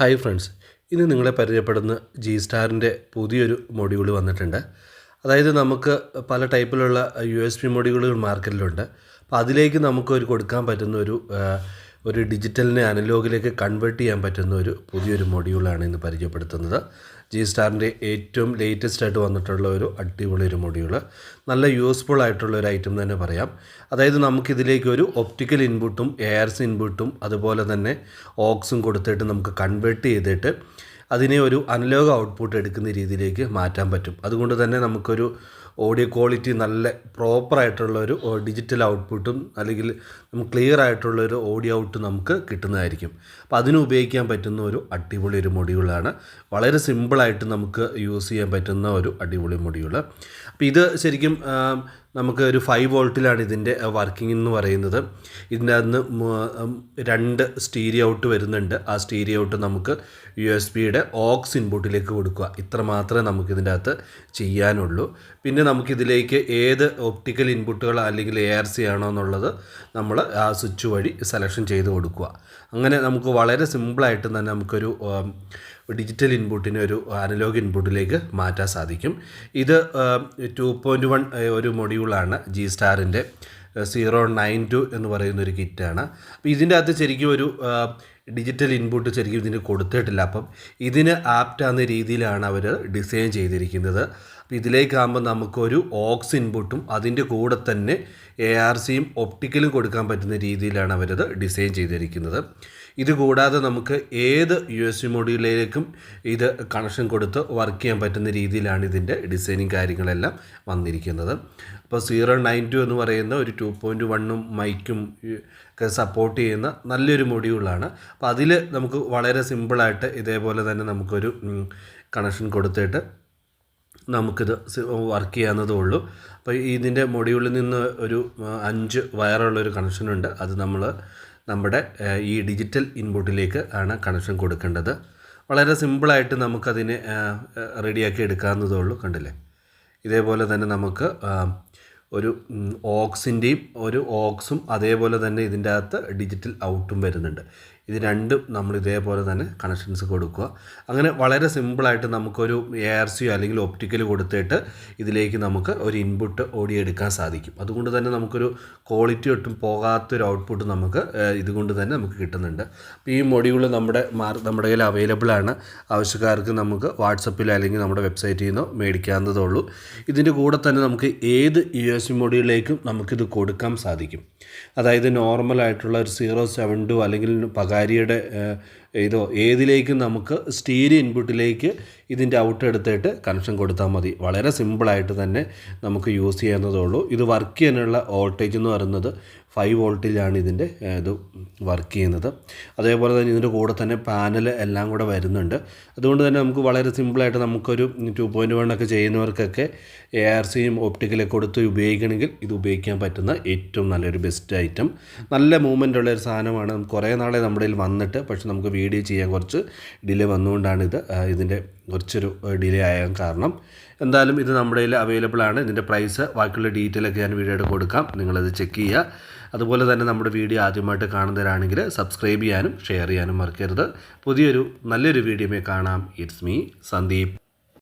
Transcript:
Hi friends. ഇന്ന് നിങ്ങളെ പരിചയപ്പെടുന്ന G സ്റ്റാറിന്റെ പുതിയൊരു മൊഡ്യൂൾ വന്നിട്ടുണ്ട്. അതായത് നമുക്ക് പല ടൈപ്പിലുള്ള യു എസ് പി മൊഡ്യൂളുകൾ മാർക്കറ്റിലുണ്ട്. അപ്പോൾ അതിലേക്ക് നമുക്ക് ഒരു കൊടുക്കാൻ പറ്റുന്ന ഒരു ഒരു ഡിജിറ്റലിനെ അനലോഗിലേക്ക് കൺവേർട്ട് ചെയ്യാൻ പറ്റുന്ന ഒരു പുതിയൊരു മൊഡ്യൂളാണ് ഇന്ന് പരിചയപ്പെടുത്തുന്നത്. ജി സ്റ്റാറിന്റെ ഏറ്റവും ലേറ്റസ്റ്റ് ആയിട്ട് വന്നിട്ടുള്ള ഒരു അടിപൊളി ഒരു മൊഡ്യൂൾ നല്ല യൂസ്ഫുൾ ആയിട്ടുള്ള ഒരു ഐറ്റം തന്നെ പറയാം. അതായത് നമുക്കിതിലേക്ക് ഒരു ഒപ്റ്റിക്കൽ ഇൻപുട്ടും എയർസ് ഇൻപുട്ടും അതുപോലെ തന്നെ ഓക്സും കൊടുത്തിട്ട് നമുക്ക് കൺവേർട്ട് ചെയ്തിട്ട് അതിനെ ഒരു അനലോഗ് ഔട്ട്പുട്ട് എടുക്കുന്ന രീതിയിലേക്ക് മാറ്റാൻ പറ്റും. അതുകൊണ്ട് തന്നെ നമുക്കൊരു ഓഡിയോ ക്വാളിറ്റി നല്ല പ്രോപ്പറായിട്ടുള്ള ഒരു ഡിജിറ്റൽ ഔട്ട്പുട്ടും അല്ലെങ്കിൽ നമുക്ക് ക്ലിയർ ആയിട്ടുള്ള ഒരു ഓഡിയോ ഔട്ട് നമുക്ക് കിട്ടുന്നതായിരിക്കും. അപ്പോൾ അതിന് ഉപയോഗിക്കാൻ പറ്റുന്ന ഒരു അടിപൊളി ഒരു മൊഡ്യൂളാണ് വളരെ സിമ്പിളായിട്ട് നമുക്ക് യൂസ് ചെയ്യാൻ പറ്റുന്ന ഒരു അടിപൊളി മുടിയുള്ള അപ്പോൾ ഇത് ശരിക്കും നമുക്ക് ഒരു ഫൈവ് വോൾട്ടിലാണ് ഇതിന്റെ വർക്കിംഗ് എന്ന് പറയുന്നത്. ഇതിന്റെ അകത്ത് രണ്ട് സ്റ്റീരി ഔട്ട് വരുന്നുണ്ട്. ആ സ്റ്റീരി ഔട്ട് നമുക്ക് യു എസ് ബിയുടെ ഓക്സ് ഇൻപുട്ടിലേക്ക് കൊടുക്കുക. ഇത്ര മാത്രമേ നമുക്ക് ഇതിന്റെ അകത്ത് ചെയ്യാനുള്ളൂ. പിന്നെ നമുക്കിതിലേക്ക് ഏത് ഒപ്റ്റിക്കൽ ഇൻപുട്ടുകൾ അല്ലെങ്കിൽ എ ആർ സി ആണോ എന്നുള്ളത് നമ്മൾ ആ സ്വിച്ച് വഴി സെലക്ഷൻ ചെയ്ത് കൊടുക്കുക. അങ്ങനെ നമുക്ക് വളരെ സിമ്പിളായിട്ട് തന്നെ നമുക്കൊരു ഡിജിറ്റൽ ഇൻപുട്ടിനെ ഒരു അനലോഗ് ഇൻപുട്ടിലേക്ക് മാറ്റാൻ സാധിക്കും. ഇത് ടു പോയിന്റ് വൺ ഒരു മൊഡ്യൂളാണ് ജി സ്റ്റാറിന്റെ സീറോ നയൻ ടു എന്ന് പറയുന്ന ഒരു കിറ്റാണ്. അപ്പോൾ ഇതിന്റെ അകത്ത് ശരിക്കും ഒരു ഡിജിറ്റൽ ഇൻപുട്ട് ശരിക്കും ഇതിന് കൊടുത്തിട്ടില്ല. അപ്പം ഇതിന് ആപ്റ്റാകുന്ന രീതിയിലാണ് അവർ ഡിസൈൻ ചെയ്തിരിക്കുന്നത്. അപ്പോൾ ഇതിലേക്കാകുമ്പോൾ നമുക്കൊരു ഓക്സ് ഇൻപുട്ടും അതിന്റെ കൂടെ തന്നെ എ ആർ സിയും ഒപ്റ്റിക്കലും കൊടുക്കാൻ പറ്റുന്ന രീതിയിലാണ് അവരത് ഡിസൈൻ ചെയ്തിരിക്കുന്നത്. ഇത് കൂടാതെ നമുക്ക് ഏത് യു എസ് മൊഡ്യൂളിലേക്കും ഇത് കണക്ഷൻ കൊടുത്ത് വർക്ക് ചെയ്യാൻ പറ്റുന്ന രീതിയിലാണ് ഇതിന്റെ ഡിസൈനിങ് കാര്യങ്ങളെല്ലാം വന്നിരിക്കുന്നത്. അപ്പോൾ സീറോ നയൻ ടു എന്ന് പറയുന്ന ഒരു ടു പോയിന്റ് വണ്ണും മൈക്കും ഒക്കെ സപ്പോർട്ട് ചെയ്യുന്ന നല്ലൊരു മൊഡ്യൂളാണ് അപ്പോൾ അതിൽ നമുക്ക് വളരെ സിമ്പിളായിട്ട് ഇതേപോലെ തന്നെ നമുക്കൊരു കണക്ഷൻ കൊടുത്തിട്ട് നമുക്കിത് വർക്ക് ചെയ്യാവുന്നതേ ഉള്ളൂ. അപ്പോൾ ഇതിന്റെ മൊഡ്യൂളിൽ നിന്ന് ഒരു അഞ്ച് വയറുള്ളൊരു കണക്ഷനുണ്ട് അത് നമ്മൾ നമ്മുടെ ഈ ഡിജിറ്റൽ ഇൻപുട്ടിലേക്ക് ആണ് കണക്ഷൻ കൊടുക്കേണ്ടത്. വളരെ സിമ്പിളായിട്ട് നമുക്കതിനെ റെഡിയാക്കി എടുക്കാവുന്നതേ ഉള്ളൂ. കണ്ടില്ലേ? ഇതേപോലെ തന്നെ നമുക്ക് ഒരു ഓക്സിന്റെയും ഒരു ഓക്സും അതേപോലെ തന്നെ ഇതിന്റെ അകത്ത് ഡിജിറ്റൽ ഔട്ടും വരുന്നുണ്ട്. ഇത് രണ്ടും നമ്മൾ ഇതേപോലെ തന്നെ കണക്ഷൻസ് കൊടുക്കുക. അങ്ങനെ വളരെ സിമ്പിളായിട്ട് നമുക്കൊരു എ ആർ സിയോ അല്ലെങ്കിൽ ഒപ്റ്റിക്കൽ കൊടുത്തിട്ട് ഇതിലേക്ക് നമുക്ക് ഒരു ഇൻപുട്ട് ഓടിയെടുക്കാൻ സാധിക്കും. അതുകൊണ്ട് തന്നെ നമുക്കൊരു ക്വാളിറ്റി ഒട്ടും പോകാത്തൊരു ഔട്ട്പുട്ട് നമുക്ക് ഇതുകൊണ്ട് തന്നെ നമുക്ക് കിട്ടുന്നുണ്ട്. അപ്പോൾ ഈ മൊഡ്യൂൾ നമ്മുടെ നമ്മുടെ കയ്യിൽ അവൈലബിൾ ആണ്. ആവശ്യക്കാർക്ക് നമുക്ക് വാട്സപ്പിൽ അല്ലെങ്കിൽ നമ്മുടെ വെബ്സൈറ്റിൽ നിന്നോ മേടിക്കാവുന്നതേ ഉള്ളൂ ഇതിന്റെ കൂടെ തന്നെ നമുക്ക് ഏത് യു എസ് മൊഡ്യൂളിലേക്കും നമുക്കിത് കൊടുക്കാൻ സാധിക്കും. അതായത് നോർമൽ ആയിട്ടുള്ള ഒരു സീറോ സെവൻ ടു അല്ലെങ്കിൽ പകാരിയുടെ ഏഹ്, ഇതോ ഏതിലേക്കും നമുക്ക് സ്റ്റീരിയോ ഇൻപുട്ടിലേക്ക് ഇതിന്റെ ഔട്ട് എടുത്തിട്ട് കണക്ഷൻ കൊടുത്താൽ മതി. വളരെ സിമ്പിളായിട്ട് തന്നെ നമുക്ക് യൂസ് ചെയ്യാവുന്നതേ ഉള്ളൂ ഇത് വർക്ക് ചെയ്യാനുള്ള വോൾട്ടേജ് എന്ന് പറയുന്നത് ഫൈവ് വോൾട്ടിലാണ് ഇതിന്റെ ഇത് വർക്ക് ചെയ്യുന്നത്. അതേപോലെ തന്നെ ഇതിന്റെ കൂടെ തന്നെ പാനൽ എല്ലാം കൂടെ വരുന്നുണ്ട്. അതുകൊണ്ട് തന്നെ നമുക്ക് വളരെ സിമ്പിളായിട്ട് നമുക്കൊരു ടു പോയിന്റ് ഒക്കെ ചെയ്യുന്നവർക്കൊക്കെ എ ആർ സിയും ഒപ്റ്റിക്കലൊക്കെ കൊടുത്ത് ഉപയോഗിക്കണമെങ്കിൽ ഇത് ഉപയോഗിക്കാൻ പറ്റുന്ന ഏറ്റവും നല്ലൊരു ബെസ്റ്റ് ഐറ്റം. നല്ല മൂവ്മെന്റ് ഉള്ള ഒരു സാധനമാണ്. കുറേ നാളെ നമ്മുടെ വന്നിട്ട് പക്ഷെ നമുക്ക് വീഡിയോ ചെയ്യാൻ കുറച്ച് ഡിലേ വന്നുകൊണ്ടാണ് ഇത് ഇതിന്റെ കുറച്ചൊരു ഡിലേ ആയാൽ കാരണം. എന്തായാലും ഇത് നമ്മുടെ കയ്യിൽ അവൈലബിൾ ആണ്. ഇതിന്റെ പ്രൈസ് ബാക്കിയുള്ള ഡീറ്റെയിൽ ഒക്കെ ഞാൻ വീഡിയോയുടെ കൊടുക്കാം. നിങ്ങളത് ചെക്ക് ചെയ്യുക. അതുപോലെ തന്നെ നമ്മുടെ വീഡിയോ ആദ്യമായിട്ട് കാണുന്നവരാണെങ്കിൽ സബ്സ്ക്രൈബ് ചെയ്യാനും ഷെയർ ചെയ്യാനും മറക്കരുത്. പുതിയൊരു നല്ലൊരു വീഡിയോമേ കാണാം. It's me Sandeep